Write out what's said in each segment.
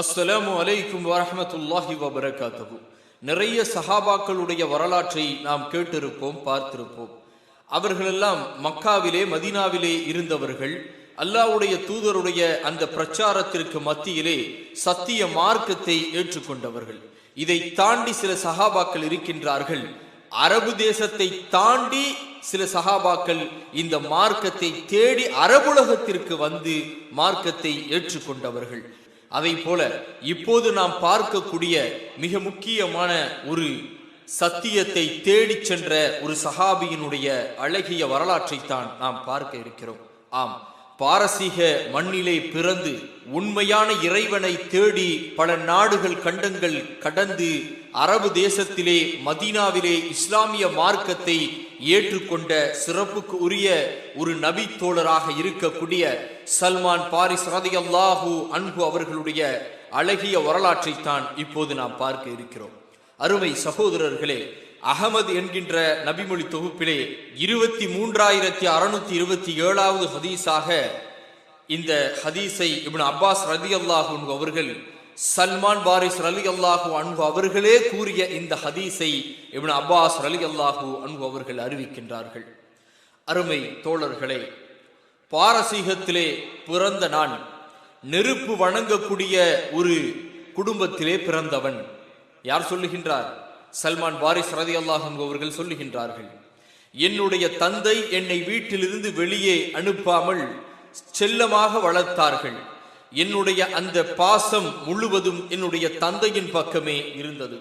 அஸ்ஸலாமு அலைக்கும் வரஹ்மத்துல்லாஹி வபரகாத்தஹு. நிறைய சஹாபாக்களுடைய வரலாற்றை நாம் கேட்டிருப்போம் பார்த்திருப்போம். அவர்களெல்லாம் மக்காவிலே மதீனாவிலே இருந்தவர்கள். அல்லாஹ்வுடைய தூதருடைய அந்த பிரச்சாரத்திற்கு மத்தியிலே சத்திய மார்க்கத்தை ஏற்றுக்கொண்டவர்கள். இதை தாண்டி சில சஹாபாக்கள் இருக்கின்றார்கள். அரபு தேசத்தை தாண்டி சில சகாபாக்கள் இந்த மார்க்கத்தை தேடி அரபுலகத்திற்கு வந்து மார்க்கத்தை ஏற்றுக்கொண்டவர்கள். அதை போல இப்போது நாம் பார்க்கக்கூடிய மிக முக்கியமான ஒரு சத்தியத்தை தேடிச் சென்ற ஒரு சஹாபியினுடைய அழகிய வரலாற்றை தான் நாம் பார்க்க இருக்கிறோம். ஆம் பாரசீக மண்ணிலே பிறந்து உண்மையான இறைவனை தேடி பல நாடுகள் கண்டங்கள் கடந்து அரபு தேசத்திலே மதீனாவிலே இஸ்லாமிய மார்க்கத்தை ஏற்றுக்கொண்ட சிறப்புக்கு உரிய ஒரு நபி தோழராக இருக்கக்கூடிய சல்மான் பாரிஸ் ரதியல்லாஹு அன்பு அவர்களுடைய அழகிய வரலாற்றை தான் இப்போது நாம் பார்க்க இருக்கிறோம். அருமை சகோதரர்களே அகமது என்கின்ற நபிமொழி தொகுப்பிலே இருபத்தி மூன்றாயிரத்தி அறுநூத்தி இருபத்தி ஏழாவது ஹதீஸாக இந்த ஹதீஸை இப்னு அப்பாஸ் ரதி அல்லாஹு அவர்கள் சல்மான் பாரிஸ் ரலி அல்லாஹு அன்பு அவர்களே கூறிய இந்த ஹதீஸை இப்னு அப்பாஸ் ரலி அல்லாஹு அன்பு அவர்கள் அறிவிக்கின்றார்கள். அருமை தோழர்களே பாரசீகத்திலே பிறந்த நான். நெருப்பு வணங்கக்கூடிய ஒரு குடும்பத்திலே பிறந்தவன். யார் சொல்லுகின்றார்? சல்மான் வாரிஸ் ரதி அல்லாஹம் அவர்கள் சொல்லுகின்றார்கள். என்னுடைய தந்தை என்னை வீட்டிலிருந்து வெளியே அனுப்பாமல் செல்லமாக வளர்த்தார்கள். என்னுடைய அந்த பாசம் முழுவதும் என்னுடைய தந்தையின் பக்கமே இருந்தது.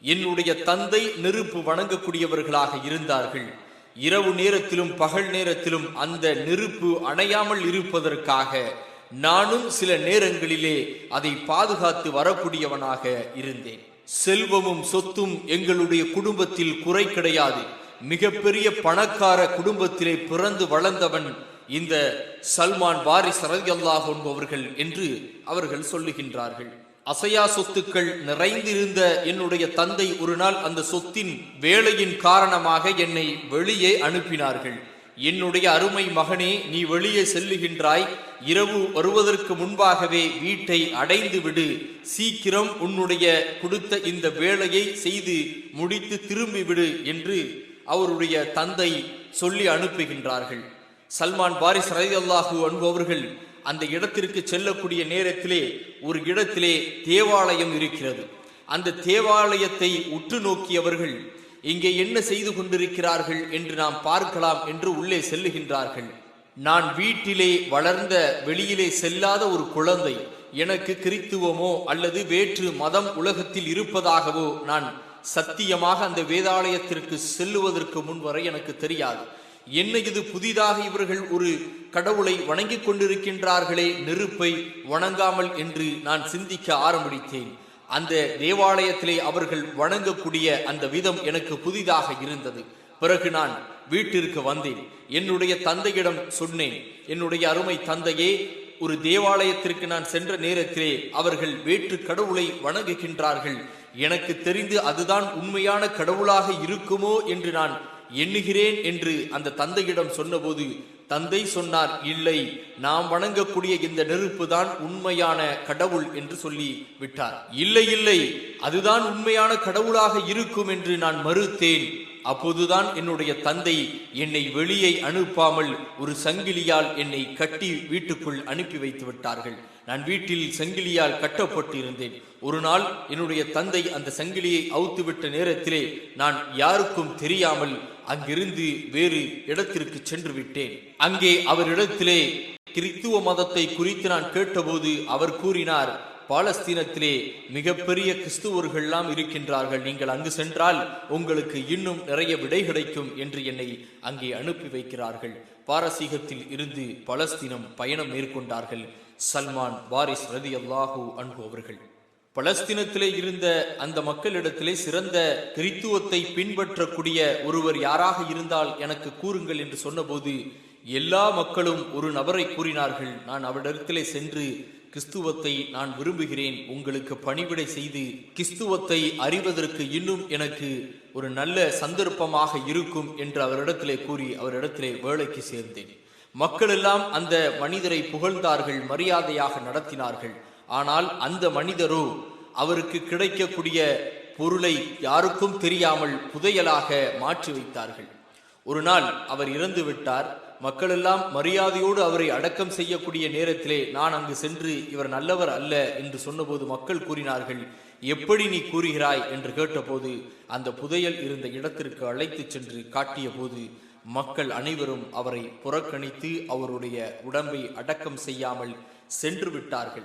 என்னுடைய தந்தை நெருப்பு வணங்கக்கூடியவர்களாக இருந்தார்கள். இரவு நேரத்திலும் பகல் நேரத்திலும் அந்த நெருப்பு அணையாமல் இருப்பதற்காக நானும் சில நேரங்களிலே அதை பாதுகாத்து வரக்கூடியவனாக இருந்தேன். செல்வமும் சொத்தும் எங்களுடைய குடும்பத்தில் குறை கிடையாது. மிகப்பெரிய பணக்கார குடும்பத்திலே பிறந்து வளர்ந்தவன் இந்த சல்மான் வாரிஸ் அல்லாஹ் என்பவர்கள் என்று அவர்கள் சொல்லுகின்றார்கள். அசையா சொத்துக்கள் நிறைந்திருந்த என்னுடைய தந்தை ஒரு நாள் அந்த சொத்தின் வேலையின் காரணமாக என்னை வெளியே அனுப்பினார்கள். என்னுடைய அருமை மகனே நீ வெளியே செல்லுகின்றாய். இரவு வருவதற்கு முன்பாகவே வீட்டை அடைந்து விடு. சீக்கிரம் உன்னுடைய கொடுத்த இந்த வேலையை செய்து முடித்து திரும்பி விடு என்று அவருடைய தந்தை சொல்லி அனுப்புகின்றார்கள். சல்மான் பாரிஸ் ரதி அல்லாஹூ அன்பவர்கள் அந்த இடத்திற்கு செல்லக்கூடிய நேரத்திலே ஒரு இடத்திலே தேவாலயம் இருக்கிறது. அந்த தேவாலயத்தை உற்று நோக்கியவர்கள் இங்கே என்ன செய்து கொண்டிருக்கிறார்கள் என்று நாம் பார்க்கலாம் என்று உள்ளே செல்லுகின்றார்கள். நான் வீட்டிலே வளர்ந்த வெளியிலே செல்லாத ஒரு குழந்தை எனக்கு கிறித்துவமோ அல்லது வேற்று மதம் உலகத்தில் இருப்பதாகவோ நான் சத்தியமாக அந்த வேதாலயத்திற்கு செல்லுவதற்கு முன் வரை எனக்கு தெரியாது. என்ன இது புதிதாக இவர்கள் ஒரு கடவுளை வணங்கிக் கொண்டிருக்கின்றார்களே நெருப்பை வணங்காமல் என்று நான் சிந்திக்க ஆரம்பித்தேன். அந்த தேவாலயத்திலே அவர்கள் வணங்கக்கூடிய அந்த விதம் எனக்கு புதிதாக இருந்தது. பிறகு நான் வீட்டிற்கு வந்தேன். என்னுடைய தந்தையிடம் சொன்னேன் என்னுடைய அருமை தந்தையே ஒரு தேவாலயத்திற்கு நான் சென்ற நேரத்திலே அவர்கள் வேற்று கடவுளை வணங்குகின்றார்கள். எனக்கு தெரிந்து அதுதான் உண்மையான கடவுளாக இருக்குமோ என்று நான் எண்ணுகிறேன் என்று அந்த தந்தையிடம் சொன்னபோது தந்தை சொன்னார் இல்லை நாம் வணங்கக்கூடிய இந்த நெருப்பு தான் உண்மையான கடவுள் என்று சொல்லி விட்டார். இல்லை இல்லை அதுதான் உண்மையான கடவுளாக இருக்கும் என்று நான் மறுத்தேன். அப்போதுதான் என்னுடைய தந்தை என்னை வெளியே அனுப்பாமல் ஒரு சங்கிலியால் என்னை கட்டி வீட்டுக்குள் அனுப்பி வைத்து விட்டார்கள். நான் வீட்டில் சங்கிலியால் கட்டப்பட்டு இருந்தேன் ஒரு நாள் என்னுடைய தந்தை அந்த சங்கிலியை அவுத்துவிட்ட நேரத்திலே நான் யாருக்கும் தெரியாமல் அங்கிருந்து வேறு இடத்திற்கு சென்று விட்டேன் அங்கே அவரிடத்திலே கிறித்துவ மதத்தை குறித்து நான் கேட்டபோது அவர் கூறினார் பாலஸ்தீனத்திலே மிகப்பெரிய கிறிஸ்துவர்கள்லாம் இருக்கின்றார்கள். நீங்கள் அங்கு சென்றால் உங்களுக்கு இன்னும் நிறைய விடை கிடைக்கும் என்று என்னை அங்கே அனுப்பி வைக்கிறார்கள். பாரசீகத்தில் இருந்து பலஸ்தீனம் பயணம் மேற்கொண்டார்கள். சல்மான் வாரிஸ் ரதி அல்லாஹூ அன்பு அவர்கள். பலஸ்தீனத்திலே இருந்த அந்த மக்களிடத்திலே சிறந்த கிறித்துவத்தை பின்பற்றக்கூடிய ஒருவர் யாராக இருந்தால் எனக்கு கூறுங்கள் என்று சொன்னபோது எல்லா மக்களும் ஒரு நபரை கூறினார்கள் நான் அவரிடத்திலே சென்று கிறிஸ்துவத்தை நான் விரும்புகிறேன் உங்களுக்கு பணிவிடை செய்து கிறிஸ்துவத்தை அறிவதற்கு இன்னும் எனக்கு ஒரு நல்ல சந்தர்ப்பமாக இருக்கும் என்று அவரிடத்திலே கூறி அவரிடத்திலே வேலைக்கு சேர்ந்தேன். மக்கள் எல்லாம் அந்த மனிதரை புகழ்ந்தார்கள் மரியாதையாக நடத்தினார்கள். ஆனால் அந்த மனிதரோ அவருக்கு கிடைக்கக்கூடிய பொருளை யாருக்கும் தெரியாமல் புதையலாக மாற்றி வைத்தார்கள். ஒரு நாள் அவர் இறந்து விட்டார். மக்களெல்லாம் மரியாதையோடு அவரை அடக்கம் செய்யக்கூடிய நேரத்திலே நான் அங்கு சென்று இவர் நல்லவர் அல்ல என்று சொன்னபோது மக்கள் கூறினார்கள் எப்படி நீ கூறுகிறாய்? என்று கேட்டபோது அந்த புதையல் இருந்த இடத்திற்கு அழைத்துச் சென்று காட்டிய போது மக்கள் அனைவரும் அவரை புறக்கணித்து அவருடைய உடம்பை அடக்கம் செய்யாமல் சென்று விட்டார்கள்.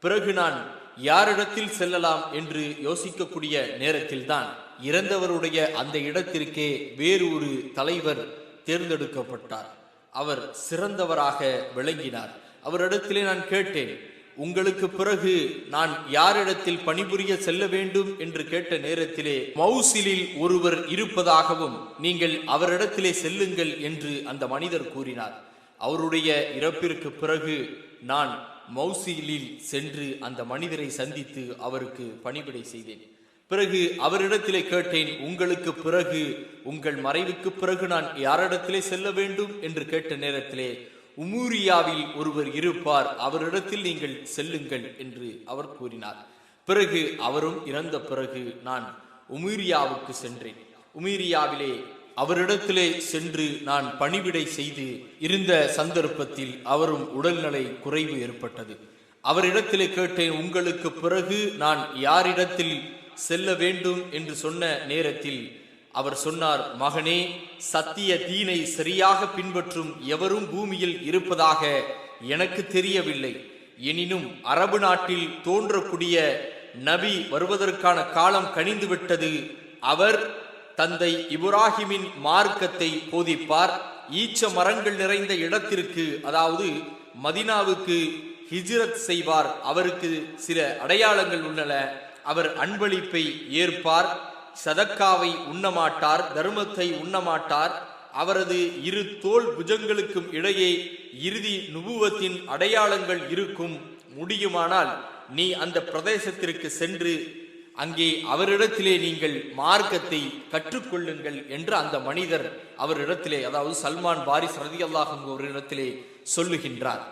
பிறகு நான் யாரிடத்தில் செல்லலாம் என்று யோசிக்கக்கூடிய நேரத்தில்தான் இறந்தவருடைய அந்த இடத்திற்கே வேறு ஒரு தலைவர் தேர்ந்தெடுக்கப்பட்டார். அவர் சிறந்தவராக விளங்கினார். அவரிடத்திலே நான் கேட்டேன் உங்களுக்கு பிறகு நான் யாரிடத்தில் பணிபுரிய செல்ல வேண்டும் என்று கேட்ட நேரத்திலே மௌசிலில் ஒருவர் இருப்பதாகவும் நீங்கள் அவரிடத்திலே செல்லுங்கள் என்று அந்த மனிதர் கூறினார். அவருடைய இறப்பிற்கு பிறகு நான் மௌசிலில் சென்று அந்த மனிதரை சந்தித்து அவருக்கு பணிவிடை செய்தேன். பிறகு அவரிடத்திலே கேட்டேன் உங்களுக்கு பிறகு உங்கள் மறைவுக்கு பிறகு நான் யாரிடத்திலே செல்ல வேண்டும்? என்று கேட்ட நேரத்திலே உமூரியாவில் ஒருவர் இருப்பார். அவரிடத்தில் நீங்கள் செல்லுங்கள் என்று அவர் கூறினார். பிறகு அவரும் இறந்த பிறகு நான் உமீரியாவுக்கு சென்றேன். உமீரியாவிலே அவரிடத்திலே சென்று நான் பணிவிடை செய்து இருந்த சந்தர்ப்பத்தில் அவரும் உடல்நலை குறைவு ஏற்பட்டது. அவரிடத்திலே கேட்டேன் உங்களுக்கு பிறகு நான் யாரிடத்தில் செல்ல வேண்டும்? என்று சொன்ன நேரத்தில் அவர் சொன்னார் மகனே சத்திய தீனை சரியாக பின்பற்றும் எவரும் பூமியில் இருப்பதாக எனக்கு தெரியவில்லை. எனினும் அரபு நாட்டில் தோன்றக்கூடிய நபி வருவதற்கான காலம் கனிந்துவிட்டது. அவர் தந்தை இப்ராஹிமின் மார்க்கத்தை போதிப்பார். ஈச்ச மரங்கள் நிறைந்த இடத்திற்கு அதாவது மதினாவுக்கு ஹிஜ்ரத் செய்வார். அவருக்கு சில அடையாளங்கள் உள்ளன. அவர் அன்பளிப்பை ஏற்பார். சதக்காவை உண்ணமாட்டார் தர்மத்தை உண்ணமாட்டார். அவரது இரு தோல் புஜங்களுக்கும் இடையே இறுதி நுபுவத்தின் அடையாளங்கள் இருக்கும். முடியுமானால் நீ அந்த பிரதேசத்திற்கு சென்று அங்கே அவரிடத்திலே நீங்கள் மார்க்கத்தை கற்றுக்கொள்ளுங்கள் என்று அந்த மனிதர் அவரிடத்திலே அதாவது சல்மான் பாரிஸ் ரதி அல்லாஹும் அவரிடத்திலே சொல்லுகின்றார்.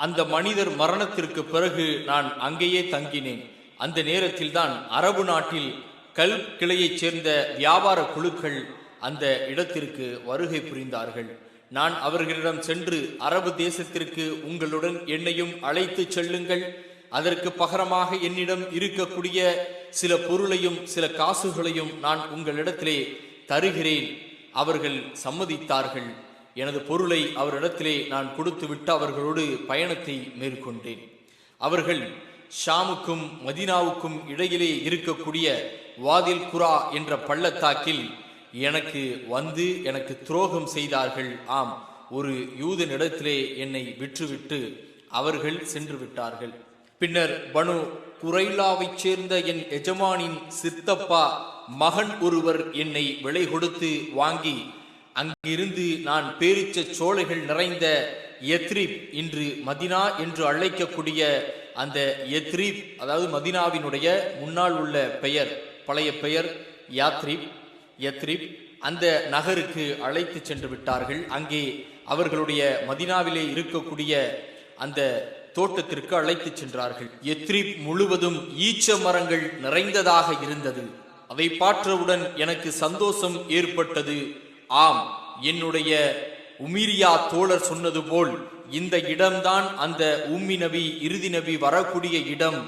அந்த மனிதர் மரணத்திற்கு பிறகு நான் அங்கேயே தங்கினேன். அந்த நேரத்தில் தான் அரபு நாட்டில் கல் கிளையைச் சேர்ந்த வியாபார குழுக்கள் அந்த இடத்திற்கு வருகை புரிந்தார்கள். நான் அவர்களிடம் சென்று அரபு தேசத்திற்கு உங்களுடன் என்னையும் அழைத்து செல்லுங்கள். அதற்கு பகரமாக என்னிடம் இருக்கக்கூடிய சில பொருளையும் சில காசுகளையும் நான் உங்களிடத்திலே தருகிறேன். அவர்கள் சம்மதித்தார்கள். எனது பொருளை அவரிடத்திலே நான் கொடுத்துவிட்டு அவர்களோடு பயணத்தை மேற்கொண்டேன். அவர்கள் ஷாமுக்கும் மதினாவுக்கும் இடையிலே இருக்கக்கூடிய வாதில் குரா என்ற பள்ளத்தாக்கில் எனக்கு வந்து எனக்கு துரோகம் செய்தார்கள். ஆம் ஒரு யூதனிடத்திலே என்னை விற்றுவிட்டு அவர்கள் சென்று விட்டார்கள். பின்னர் பனு குரைலாவைச் சேர்ந்த என் எஜமானின் சித்தப்பா மகன் ஒருவர் என்னை விலை கொடுத்து வாங்கி அங்கிருந்து நான் பேரிச்ச சோலைகள் நிறைந்த எத்ரிப் இன்று மதினா என்று அழைக்கக்கூடிய அந்த எத்ரிப் அதாவது மதினாவினுடைய முன்னால் உள்ள பெயர் பழைய பெயர் யாத்ரிப் யத்ரிப் அந்த நகருக்கு அழைத்து சென்று விட்டார்கள். அங்கே அவர்களுடைய மதினாவிலே இருக்கக்கூடிய அந்த தோட்டத்திற்கு அழைத்து சென்றார்கள். எத்ரிப் முழுவதும் ஈச்ச மரங்கள் நிறைந்ததாக இருந்தது. அதை பார்த்தவுடன் எனக்கு சந்தோஷம் ஏற்பட்டது. ஆம் என்னுடைய உமிரியா தோழர் சொன்னது போல் இந்த இடம்தான் அந்த உம்மி நபி இறுதி நபி வரக்கூடிய இடம்.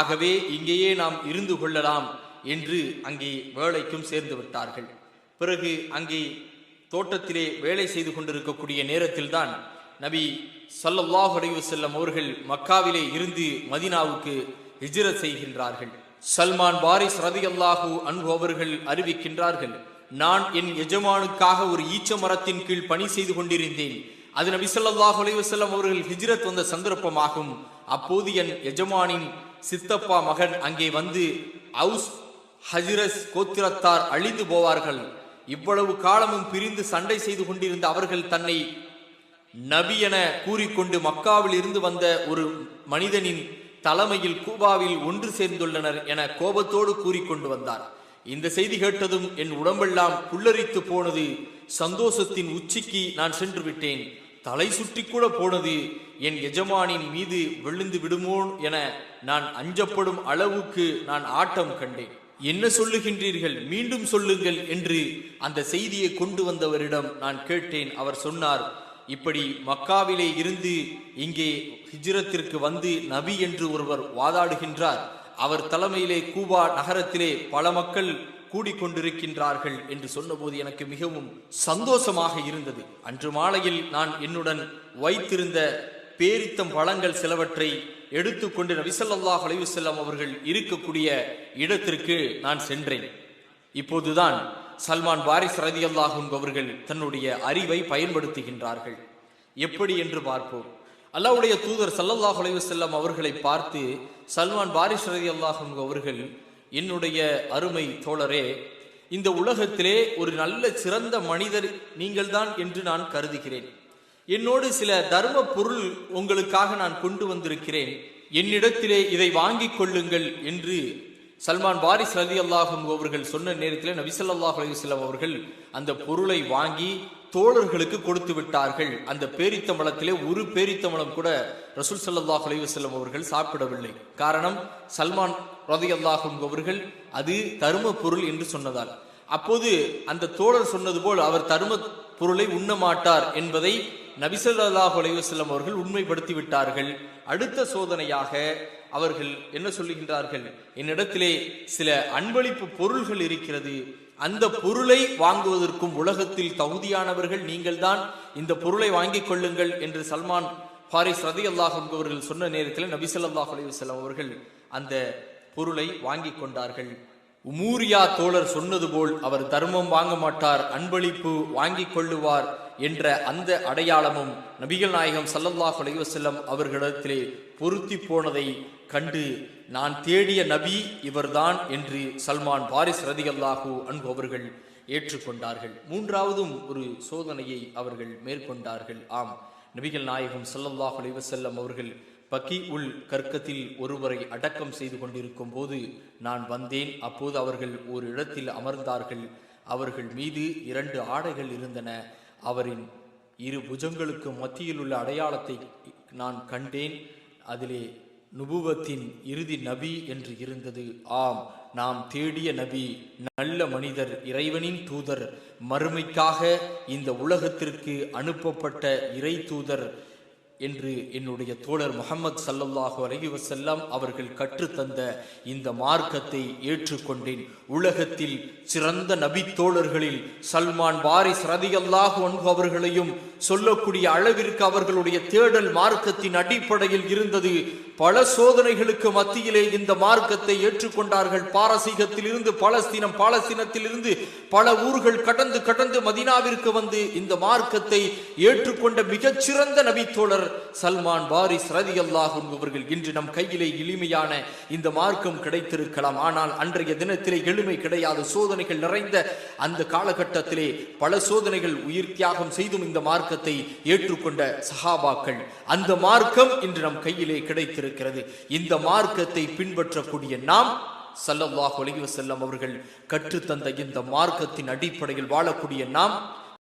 ஆகவே இங்கேயே நாம் இருந்து கொள்ளலாம் என்று அங்கே வேலைக்கும் சேர்ந்து விட்டார்கள். பிறகு அங்கே தோட்டத்திலே வேலை செய்து கொண்டிருக்கக்கூடிய நேரத்தில்தான் நபி சல்லல்லாஹ் அடைவு செல்லம் அவர்கள் மக்காவிலே இருந்து மதீனாவுக்கு ஹிஜ்ரத் செய்கின்றார்கள். சல்மான் பாரிஸ் ரதி ரதியல்லாஹு அன்பு அவர்கள் அறிவிக்கின்றார்கள் நான் என் எஜமானுக்காக ஒரு ஈச்ச மரத்தின் கீழ் பணி செய்து கொண்டிருந்தேன். அது நபி சொல்லாஹ் அலைவசல்லம் அவர்கள் ஹிஜ்ரத் வந்த சந்தர்ப்பமாகும். அப்போது என் எஜமானின் சித்தப்பா மகன் அங்கே வந்து அவுஸ் ஹஜ்ரஸ் கோத்திரத்தார் அழிந்து போவார்கள். இவ்வளவு காலமும் பிரிந்து சண்டை செய்து கொண்டிருந்த அவர்கள் தன்னை நபி என கூறிக்கொண்டு மக்காவில் இருந்து வந்த ஒரு மனிதனின் தலைமையில் கூபாவில் ஒன்று சேர்ந்துள்ளனர் என கோபத்தோடு கூறிக்கொண்டு வந்தார். இந்த செய்தி கேட்டதும் என் உடம்பெல்லாம் புல்லரித்து போனது. சந்தோஷத்தின் உச்சிக்கு நான் சென்று விட்டேன். தலை சுற்றி கூட போனது என் எஜமானின் மீது விழுந்து விடுமோ என நான் அஞ்சப்படும் அளவுக்கு நான் ஆட்டம் கண்டேன். என்ன சொல்லுகின்றீர்கள்? மீண்டும் சொல்லுங்கள் என்று அந்த செய்தியை கொண்டு வந்தவரிடம் நான் கேட்டேன். அவர் சொன்னார் இப்படி மக்காவிலே இருந்து இங்கே ஹிஜ்ரத்திற்கு வந்து நபி என்று ஒருவர் வாதாடுகின்றார். அவர் தலைமையிலே கூபா நகரத்திலே பல மக்கள் கூடிக்கொண்டிருக்கின்றார்கள் என்று சொன்னபோது எனக்கு மிகவும் சந்தோஷமாக இருந்தது. அன்று மாலையில் நான் என்னுடன் வைத்திருந்த பேரித்தம் பழங்கள் சிலவற்றை எடுத்துக்கொண்டு நபிசல்லாஹ் அலைவுசல்லாம் அவர்கள் இருக்கக்கூடிய இடத்திற்கு நான் சென்றேன். இப்போதுதான் சல்மான் பாரிஸ் ரதி அவர்கள் தன்னுடைய அறிவை பயன்படுத்துகின்றார்கள். எப்படி என்று பார்ப்போம். அல்லாவுடைய தூதர் சல்லல்லாஹ் அலைஹி அவர்களை பார்த்து சல்மான் பாரிஸ் ரதி அவர்கள் என்னுடைய அருமை தோழரே இந்த உலகத்திலே ஒரு நல்ல சிறந்த மனிதர் நீங்கள்தான் என்று நான் கருதுகிறேன். என்னோடு சில தர்ம பொருள் உங்களுக்காக நான் கொண்டு வந்திருக்கிறேன். என்னிடத்திலே இதை வாங்கிக் கொள்ளுங்கள் என்று சல்மான் பாரிஸ் ரதி அல்லாஹும் அவர்கள் சொன்ன நேரத்தில் நபிசல்லாஹ் அலையுஸ்லாம் அவர்கள் அந்த பொருளை வாங்கி தோழர்களுக்கு கொடுத்து விட்டார்கள். அந்த பேரித்தம்பளத்திலே ஒரு பேரித்தம்பளம் கூட ரசூல் சல்லாஹ் அலிவசல்லம் அவர்கள் சாப்பிடவில்லை. காரணம் சல்மான் ரதி அல்லாஹும் அவர்கள் அது தரும பொருள் என்று சொன்னதால். அப்போது அந்த தோழர் சொன்னது போல் அவர் தரும பொருளை உண்ண மாட்டார் என்பதை நபிசல்லாஹ் அலைவசல்லம் அவர்கள் உண்மைப்படுத்தி விட்டார்கள். அடுத்த சோதனையாக அவர்கள் என்ன சொல்லுகின்றார்கள்? என்னிடத்திலே சில அன்பளிப்பு பொருள்கள் இருக்கிறது. அந்த பொருளை வாங்குவதற்கும் உலகத்தில் தகுதியானவர்கள் நீங்கள்தான் இந்த பொருளை வாங்கிக் கொள்ளுங்கள் என்று சல்மான் ஃபாரிஸ் ரதி அல்லாஹ் அவர்கள் சொன்ன நேரத்தில் நபிசல்லாஹ் அலைவசல்லம் அவர்கள் அந்த பொருளை வாங்கி கொண்டார்கள். உமூரியா தோழர் சொன்னது போல் அவர் தர்மம் வாங்க மாட்டார் அன்பளிப்பு வாங்கிக் கொள்ளுவார். என்ற அந்த அடையாளமும் நபிகள் நாயகம் சல்லல்லாஹ் அலைவசல்லம் அவர்களிடத்திலே பொருத்தி போனதை கண்டு நான் தேடிய நபி இவர்தான் என்று சல்மான் பாரிஸ் ரதி அல்லாஹூ அன்பு அவர்கள் ஏற்றுக்கொண்டார்கள். மூன்றாவதும் ஒரு சோதனையை அவர்கள் மேற்கொண்டார்கள். ஆம் நபிகள் நாயகம் சல்லல்லாஹ் அலைவசல்லம் அவர்கள் பக்கி உள் கற்கத்தில் ஒருவரை அடக்கம் செய்து கொண்டிருக்கும் போது நான் வந்தேன். அப்போது அவர்கள் ஒரு இடத்தில் அமர்ந்தார்கள். அவர்கள் மீது இரண்டு ஆடைகள் இருந்தன. அவரின் இரு புஜங்களுக்கு மத்தியில் உள்ள அடையாளத்தை நான் கண்டேன். அதிலே நுபுவத்தின் இறுதி நபி என்று இருந்தது. ஆம் நாம் தேடிய நபி நல்ல மனிதர் இறைவனின் தூதர். மறுமைக்காக இந்த உலகத்திற்கு அனுப்பப்பட்ட இறை தூதர் என்று என்னுடைய தோழர் முகமது சல்லல்லாஹு அலைஹி செல்லம் அவர்கள் கற்றுத்தந்த இந்த மார்க்கத்தை ஏற்றுக்கொண்டேன். உலகத்தில் சிறந்த நபி தோழர்களில் சல்மான் பாரிஸ் ரதியல்லாஹு அன்பு அவர்களையும் சொல்லக்கூடிய அளவிற்கு அவர்களுடைய தேடல் மார்க்கத்தின் அடிப்படையில் இருந்தது. பல சோதனைகளுக்கு மத்தியிலே இந்த மார்க்கத்தை ஏற்றுக்கொண்டார்கள். பாரசீகத்தில் இருந்து பலஸ்தீனம் பாலஸ்தீனத்தில் இருந்து பல ஊர்கள் கடந்து கடந்து மதினாவிற்கு வந்து இந்த மார்க்கத்தை ஏற்றுக்கொண்ட மிகச்சிறந்த நபித்தோழர் சல்மான் பாரிஸ் ரதி அல்லாஹ் என்பவர்கள் இன்று நம் கையிலே எளிமையான இந்த மார்க்கம் கிடைத்திருக்கலாம். ஆனால் அன்றைய தினத்திலே எளிமை கிடையாது. சோதனைகள் நிறைந்த அந்த காலகட்டத்திலே பல சோதனைகள் உயிர் தியாகம் செய்தும் இந்த மார்க்கத்தை ஏற்றுக்கொண்ட சஹாபாக்கள் அந்த மார்க்கம் இன்று நம் கையிலே கிடைத்திருக்கிறது. இந்த மார்க்கத்தை பின்பற்றக்கூடிய நாம் சல்லல்லாஹு அலைஹி வஸல்லம் அவர்கள் கற்றுத்தந்த இந்த மார்க்கத்தின் அடிப்படையில் வாழக்கூடிய நாம்